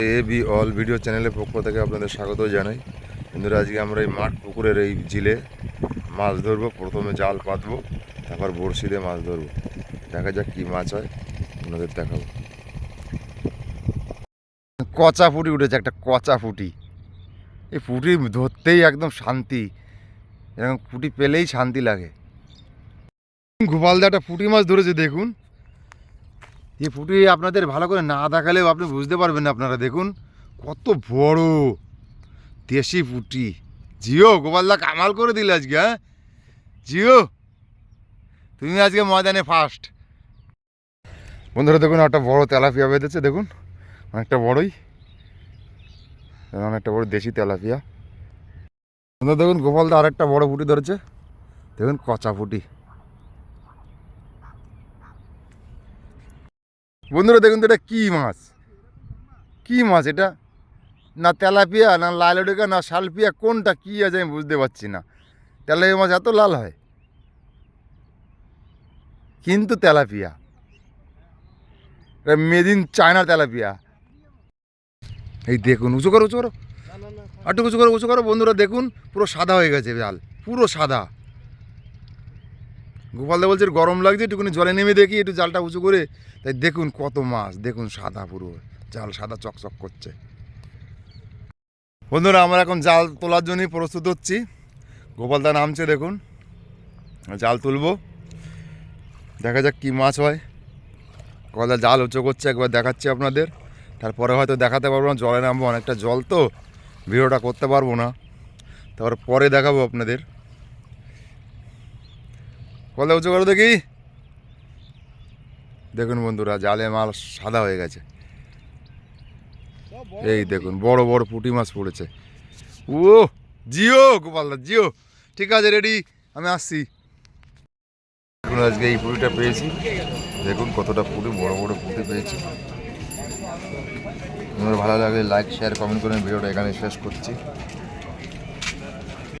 A B all video চ্যানেলের পক্ষ থেকে আপনাদের স্বাগত জানাই। বন্ধুরা, আজকে আমরা এই মাঠ পুকুরের এই জিলে মাছ ধরবো। প্রথমে জাল পাতবো, তারপর বড়শি দিয়ে মাছ ধরবো। দেখা যাক কী মাছ হয়, আপনাদের দেখাবো। কচা ফুটি উঠেছে, একটা কচা ফুটি এই ফুটি ধরতেই একদম শান্তি। এরকম ফুটি পেলেই শান্তি লাগে। গোপালদা একটা পুঁটি মাছ ধরেছে, দেখুন। এই ফুটি আপনাদের ভালো করে না দেখালেও আপনি বুঝতে পারবেন না আপনারা, দেখুন। কত বড় দেশি পুঁটি। জিও গোপালদা কামাল করে দিলে আজকে হ্যাঁ? জিও, তুমি আজকে ময়দানে ফার্স্ট বন্ধুরা, দেখুন, একটা বড় তেলাপিয়া বেঁধেছে, দেখুন। অনেকটা বড়ই। অনেকটা বড় দেশি তেলাপিয়া। বন্ধুরা, দেখুন গোপালদা আরেকটা বড় পুঁটি ধরেছে। দেখুন, কচা পুঁটি। বন্ধুরা দেখুন তো এটা কী মাছ? কী মাছ এটা? না তেলাপিয়া না লালডিকা না শালপিয়া কোনটা কী আছে আমি বুঝতে পারছি না। তেলাপিয়া মাছ এত লাল হয়। কিন্তু তেলাপিয়া। এটা মেড ইন চায়না তেলাপিয়া। এই দেখুন উঁচু করো উঁচু করো। একটু উঁচু করো উঁচু করো। বন্ধুরা দেখুন পুরো সাদা হয়ে গেছে জাল পুরো সাদা। গোপালদা বলছে গরম লাগছে, একটুখানি জলে নেমে দেখি, একটু জালটা উঁচু করে। তাই দেখুন কত মাছ, দেখুন সাদা পুরো, জাল সাদা চকচক করছে। বন্ধুরা, আমরা এখন জাল তোলার জন্যই প্রস্তুত হচ্ছি। গোপালদা নামছে, দেখুন। জাল তুলবো। দেখা যাক কী মাছ হয়। গোপালদা জাল উঁচু করছে, একবার দেখাচ্ছি আপনাদের। তারপরে হয়তো দেখাতে পারব না, জলে নামবো, অনেকটা জল তো, ভিডিওটা করতে পারব না। তারপর পরে দেখাবো আপনাদের। কলে উঁচু করো দেখি। দেখুন বন্ধুরা, জালে মাল সাদা হয়ে গেছে। এই দেখুন, বড় বড় পুঁটি মাছ পড়েছে। ও জিও গোপালদা জিও। ঠিক আছে রেডি আমি আসছি। দেখুন, আজকে এই পুঁটিটা পেয়েছি। দেখুন, কতটা পুঁটি, বড় বড় পুঁটি পেয়েছি। আপনাদের ভালো লাগলে লাইক শেয়ার কমেন্ট করে ভিডিওটা এখানে শেষ করছি।